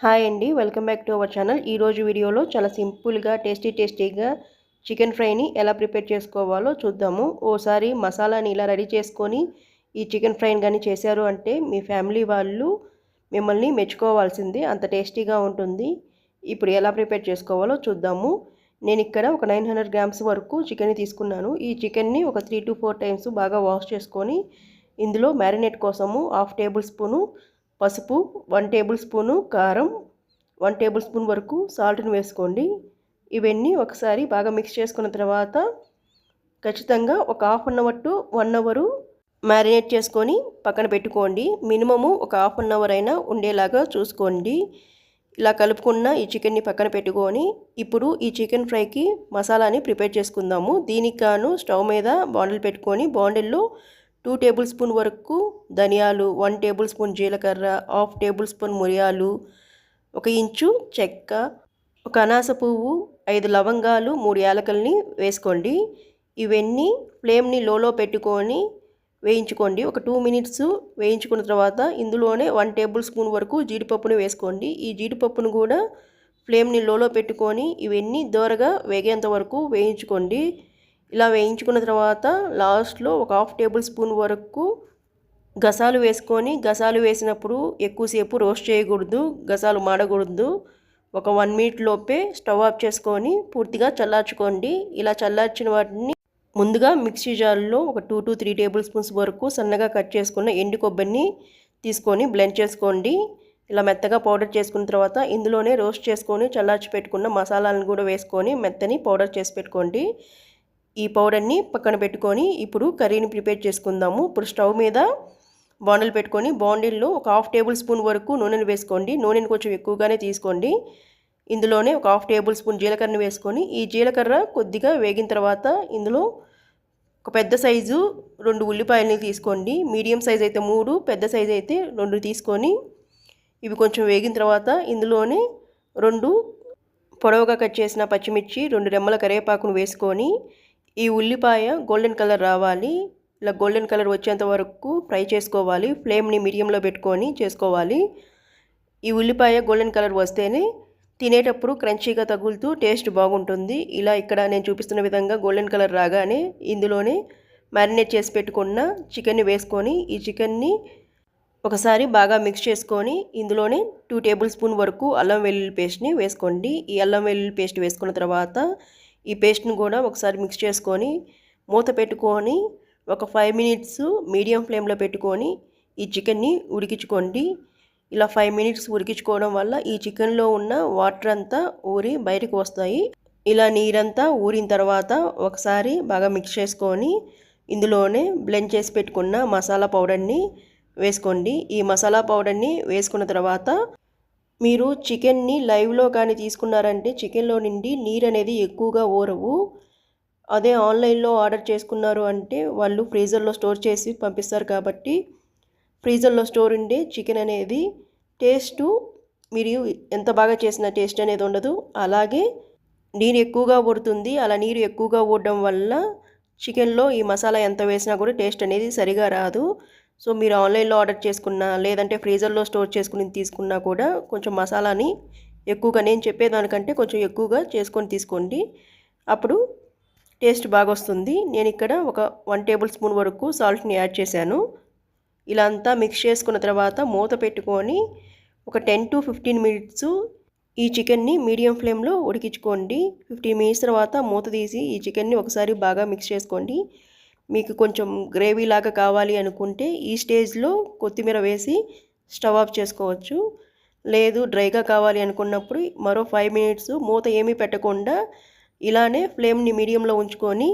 Hi అండి welcome back to our channel. ఈరోజు వీడియోలో చాలా సింపుల్గా టేస్టీ టేస్టీగా చికెన్ ఫ్రైని ఎలా ప్రిపేర్ చేసుకోవాలో చూద్దాము. ఓసారి మసాలాని ఇలా రెడీ చేసుకొని ఈ చికెన్ ఫ్రైని కానీ చేశారు అంటే మీ ఫ్యామిలీ వాళ్ళు మిమ్మల్ని మెచ్చుకోవాల్సిందే అంత టేస్టీగా ఉంటుంది. ఇప్పుడు ఎలా ప్రిపేర్ చేసుకోవాలో చూద్దాము. నేను ఇక్కడ ఒక నైన్ హండ్రెడ్ గ్రామ్స్ వరకు చికెన్ తీసుకున్నాను. ఈ చికెన్ని ఒక త్రీ టు ఫోర్ టైమ్స్ బాగా వాష్ చేసుకొని ఇందులో మ్యారినేట్ కోసము హాఫ్ టేబుల్ స్పూను పసుపు వన్ టేబుల్ స్పూను కారం వన్ టేబుల్ స్పూన్ వరకు సాల్ట్ని వేసుకోండి. ఇవన్నీ ఒకసారి బాగా మిక్స్ చేసుకున్న తర్వాత ఖచ్చితంగా ఒక half an hour to one hour marinate చేసుకొని పక్కన పెట్టుకోండి. మినిమము ఒక హాఫ్ అన్ అవర్ అయినా ఉండేలాగా చూసుకోండి. ఇలా కలుపుకున్న ఈ చికెన్ని పక్కన పెట్టుకొని ఇప్పుడు ఈ చికెన్ ఫ్రైకి మసాలాని ప్రిపేర్ చేసుకుందాము. దీనికి గాను స్టవ్ మీద బాండిల్ పెట్టుకొని బాండిల్లో టూ టేబుల్ స్పూన్ వరకు ధనియాలు వన్ టేబుల్ స్పూన్ జీలకర్ర హాఫ్ టేబుల్ స్పూన్ మిరియాలు ఒక ఇంచు చెక్క ఒక అనాస పువ్వు ఐదు లవంగాలు మూడు యాలకల్ని వేసుకోండి. ఇవన్నీ ఫ్లేమ్ని లోలో పెట్టుకొని వేయించుకోండి. ఒక టూ మినిట్స్ వేయించుకున్న తర్వాత ఇందులోనే వన్ టేబుల్ స్పూన్ వరకు జీడిపప్పుని వేసుకోండి. ఈ జీడిపప్పును కూడా ఫ్లేమ్ని లోలో పెట్టుకొని ఇవన్నీ దోరగా వేగేంత వరకు వేయించుకోండి. ఇలా వేయించుకున్న తర్వాత లాస్ట్లో ఒక హాఫ్ టేబుల్ స్పూన్ వరకు గసాలు వేసుకొని గసాలు వేసినప్పుడు ఎక్కువసేపు రోస్ట్ చేయకూడదు గసాలు మాడకూడదు. ఒక వన్ మినిట్ లోపే స్టవ్ ఆఫ్ చేసుకొని పూర్తిగా చల్లార్చుకోండి. ఇలా చల్లార్చిన వాటిని ముందుగా మిక్సీ జార్లో ఒక two to three tablespoons వరకు సన్నగా కట్ చేసుకున్న ఎండు కొబ్బరిని తీసుకొని బ్లెండ్ చేసుకోండి. ఇలా మెత్తగా పౌడర్ చేసుకున్న తర్వాత ఇందులోనే రోస్ట్ చేసుకొని చల్లార్చి పెట్టుకున్న మసాలాలను కూడా వేసుకొని మెత్తని పౌడర్ చేసి పెట్టుకోండి. ఈ పౌడర్ని పక్కన పెట్టుకొని ఇప్పుడు కర్రీని ప్రిపేర్ చేసుకుందాము. ఇప్పుడు స్టవ్ మీద బాండిల్ పెట్టుకొని బాండిల్లో ఒక హాఫ్ టేబుల్ స్పూన్ వరకు నూనెను వేసుకోండి. నూనెను కొంచెం ఎక్కువగానే తీసుకోండి. ఇందులోనే ఒక హాఫ్ టేబుల్ స్పూన్ జీలకర్రను వేసుకొని ఈ జీలకర్ర కొద్దిగా వేగిన తర్వాత ఇందులో ఒక పెద్ద సైజు రెండు ఉల్లిపాయలని తీసుకోండి. మీడియం సైజ్ అయితే మూడు పెద్ద సైజు అయితే రెండు తీసుకొని ఇవి కొంచెం వేగిన తర్వాత ఇందులోనే రెండు పొడవుగా కట్ చేసిన పచ్చిమిర్చి రెండు రెమ్మల కరివేపాకును వేసుకొని ఈ ఉల్లిపాయ గోల్డెన్ కలర్ రావాలి. ఇలా గోల్డెన్ కలర్ వచ్చేంత వరకు ఫ్రై చేసుకోవాలి. ఫ్లేమ్ని మీడియంలో పెట్టుకొని చేసుకోవాలి. ఈ ఉల్లిపాయ గోల్డెన్ కలర్ వస్తేనే తినేటప్పుడు క్రంచీగా తగులుతూ టేస్ట్ బాగుంటుంది. ఇలా ఇక్కడ నేను చూపిస్తున్న విధంగా గోల్డెన్ కలర్ రాగానే ఇందులోనే మ్యారినేట్ చేసి పెట్టుకున్న చికెన్ని వేసుకొని ఈ చికెన్ని ఒకసారి బాగా మిక్స్ చేసుకొని ఇందులోనే టూ టేబుల్ స్పూన్ వరకు అల్లం వెల్లుల్లి పేస్ట్ని వేసుకోండి. ఈ అల్లం వెల్లుల్లి పేస్ట్ వేసుకున్న తర్వాత ఈ పేస్ట్ని కూడా ఒకసారి మిక్స్ చేసుకొని మూత పెట్టుకొని ఒక ఫైవ్ మినిట్స్ మీడియం ఫ్లేమ్లో పెట్టుకొని ఈ చికెన్ని ఉడికించుకోండి. ఇలా ఫైవ్ మినిట్స్ ఉడికించుకోవడం వల్ల ఈ చికెన్లో ఉన్న వాటర్ అంతా ఊరి బయటకు వస్తాయి. ఇలా నీరంతా ఊరిన తర్వాత ఒకసారి బాగా మిక్స్ చేసుకొని ఇందులోనే బ్లెండ్ చేసి పెట్టుకున్న మసాలా పౌడర్ని వేసుకోండి. ఈ మసాలా పౌడర్ని వేసుకున్న తర్వాత మీరు చికెన్ని లైవ్లో కానీ తీసుకున్నారంటే చికెన్లో నుండి నీరు అనేది ఎక్కువగా ఊరవు అదే ఆన్లైన్లో ఆర్డర్ చేసుకున్నారు అంటే వాళ్ళు ఫ్రీజర్లో స్టోర్ చేసి పంపిస్తారు కాబట్టి ఫ్రీజర్లో స్టోర్ ఉండే చికెన్ అనేది టేస్టు మీరు ఎంత బాగా చేసిన టేస్ట్ అనేది ఉండదు. అలాగే నీరు ఎక్కువగా ఊడుతుంది అలా నీరు ఎక్కువగా ఊడడం వల్ల చికెన్లో ఈ మసాలా ఎంత వేసినా కూడా టేస్ట్ అనేది సరిగా రాదు. సో మీరు ఆన్లైన్లో ఆర్డర్ చేసుకున్నా లేదంటే ఫ్రీజర్లో స్టోర్ చేసుకుని తీసుకున్నా కూడా కొంచెం మసాలాని ఎక్కువగా నేను చెప్పేదానికంటే కొంచెం ఎక్కువగా చేసుకొని తీసుకోండి. అప్పుడు టేస్ట్ బాగా వస్తుంది నేను ఇక్కడ ఒక వన్ టేబుల్ స్పూన్ వరకు సాల్ట్ని యాడ్ చేశాను. ఇలా అంతా మిక్స్ చేసుకున్న తర్వాత మూత పెట్టుకొని ఒక టెన్ టు ఫిఫ్టీన్ మినిట్స్ ఈ చికెన్ని మీడియం ఫ్లేమ్లో ఉడికించుకోండి. ఫిఫ్టీన్ మినిట్స్ తర్వాత మూత తీసి ఈ చికెన్ని ఒకసారి బాగా మిక్స్ చేసుకోండి. మీకు కొంచెం గ్రేవీ లాగా కావాలి అనుకుంటే ఈ స్టేజ్లో కొత్తిమీర వేసి స్టవ్ ఆఫ్ చేసుకోవచ్చు. లేదు డ్రైగా కావాలి అనుకున్నప్పుడు మరో ఫైవ్ మినిట్స్ మూత ఏమీ పెట్టకుండా ఇలానే ఫ్లేమ్ని మీడియంలో ఉంచుకొని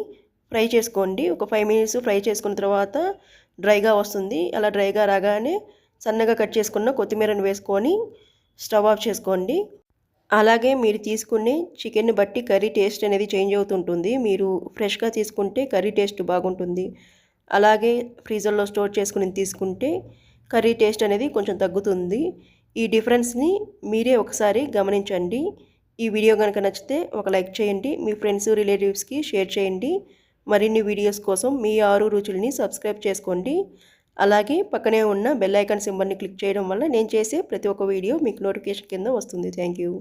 ఫ్రై చేసుకోండి. ఒక ఫైవ్ మినిట్స్ ఫ్రై చేసుకున్న తర్వాత డ్రైగా వస్తుంది. అలా డ్రైగా రాగానే సన్నగా కట్ చేసుకున్న కొత్తిమీరను వేసుకొని స్టవ్ ఆఫ్ చేసుకోండి. అలాగే మీరు తీసుకునే చికెన్ని బట్టి కర్రీ టేస్ట్ అనేది చేంజ్ అవుతుంటుంది. మీరు ఫ్రెష్గా తీసుకుంటే కర్రీ టేస్ట్ బాగుంటుంది. అలాగే ఫ్రీజర్లో స్టోర్ చేసుకుని తీసుకుంటే కర్రీ టేస్ట్ అనేది కొంచెం తగ్గుతుంది. ఈ డిఫరెన్స్ని మీరే ఒకసారి గమనించండి. ఈ వీడియో కనుక నచ్చితే ఒక లైక్ చేయండి. మీ ఫ్రెండ్స్ రిలేటివ్స్కి షేర్ చేయండి. మరిన్ని వీడియోస్ కోసం మీ ఆరు రుచుల్ని సబ్స్క్రైబ్ చేసుకోండి. అలాగే పక్కనే ఉన్న బెల్ ఐకాన్ సింబల్ని క్లిక్ చేయడం వల్ల నేను చేసే ప్రతి ఒక్క వీడియో మీకు నోటిఫికేషన్ కింద వస్తుంది. Thank you